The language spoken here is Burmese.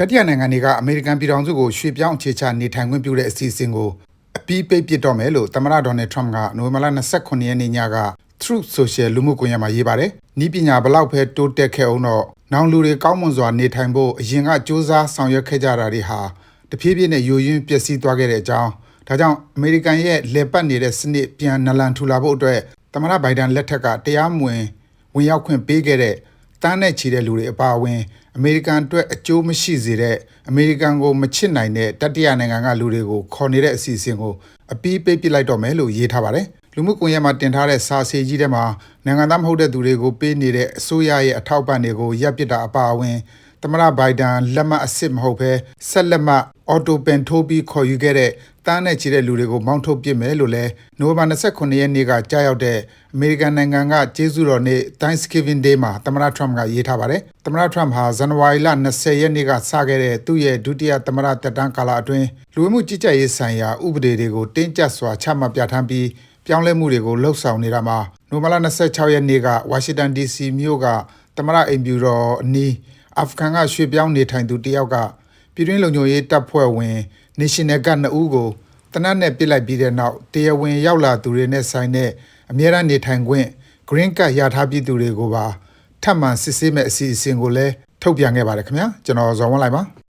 တတိယနိုင်ငံတွေကအမေရိကန်ပြည်ထောင်စုကိုရွှေ့ပြောင်းအခြေချနေထိုင်ခွင့်ပြုတဲ့အစီအစဉ်ကိုအပြီးပိတ်ပစ်တော့မယ်လို့သမ္မတဒေါ်နယ်ထရမ့်ကနိုဝင်ဘာလ29ရက်နေ့ညက Truth Social လူမှုကွန်ရက်မှာရေးပါတယ်။ဤပညာဘလောက်ပဲတိုးတက်ခဲ့အောင်တော့နောင်လူတွေကောင်းမွန်စွာနေထိုင်ဖို့အရင်ကစ조사ဆောင်ရွက်ခဲ့ကြတာတွေဟာတဖြည်းဖြည်းနဲ့ယိုယွင်းပျက်စီးသွားခဲ့တဲ့အကြောင်းဒါကြောင့်အမေရိကန်ရဲ့လေပတ်နေတဲ့စနစ်ပြန်နလန်ထူလာဖို့အတွက်သမ္မတဘိုင်ဒန်လက်ထက်ကတရားမဝင်ဝင်ရောက်ခွင့်ပေးခဲ့တဲ့ တန်းနဲ့ချီတဲ့လူတွေအပါအဝင်အမေရိကန်အတွက်အကျိုးမရှိစေတဲ့အမေရိကန်ကိုမချစ်နိုင်တဲ့တတိယနိုင်ငံကလူတွေကိုခေါ်နေတဲ့အစီအစဉ်ကိုအပီးပိတ်ပစ်လိုက်တော့မယ်လို့ရေးထားပါတယ်။လူမှုကွန်ရက်မှာတင်ထားတဲ့စာစီကြီးထဲမှာနိုင်ငံသားမဟုတ်တဲ့သူတွေကိုပေးနေတဲ့အစိုးရရဲ့အထောက်ပံ့တွေကိုရပ်ပစ်တာအပါအဝင် သမရဘိုင်ဒန်လက်မှတ်အစ်စ်မဟုတ်ဘဲဆက်လက်မှတ်အော်တိုပင်ထိုးပြီးခေါ်ယူခဲ့တဲ့တန်းနဲ့ချီတဲ့လူတွေကိုမောင်းထုတ်ပစ်မယ်လို့လည်းနိုဝင်ဘာ29ရက်နေ့ကကြားရောက်တဲ့အမေရိကန်နိုင်ငံကကျေးဇူးတော်နေ့ Thanksgiving Day မှာသမ္မတ Trump ကရေးထားပါတယ်။သမ္မတ Trump ဟာဇန်နဝါရီလ20ရက်နေ့ကစခဲ့တဲ့သူ့ရဲ့ဒုတိယသမ္မတသက်တမ်းကာလအတွင်းလူဝင်မှုကြီးကြပ်ရေးဆိုင်ရာဥပဒေတွေကိုတင်းကျပ်စွာချမှတ်ပြဋ္ဌာန်းပြီးပြောင်းလဲမှုတွေကိုလှုပ်ဆောင်နေတာမှာနိုဝင်ဘာလ26ရက်နေ့ကဝါရှင်တန် DC မြို့ကသမ္မတအိမ်ဖြူတော်အနီး အာဖဂန်ကရွှေ့ပြောင်းနေထိုင်သူတယောက်ကပြည်တွင်းလုံခြုံရေးတပ်ဖွဲ့ဝင် National Guard 2ဦးကိုတနတ်နဲ့ပစ်လိုက်ပြီးတဲ့နောက်တရားဝင်ရောက်လာသူတွေနဲ့ဆိုင်တဲ့အမြဲတမ်းနေထိုင်ခွင့် Green Card ရထားပြည်သူတွေကိုပါထပ်မံစစ်ဆေးမဲ့အစီအစဉ်ကိုလည်းထုတ်ပြန်ခဲ့ပါတယ်ခင်ဗျာကျွန်တော်ဇော်ဝင်းလိုက်ပါ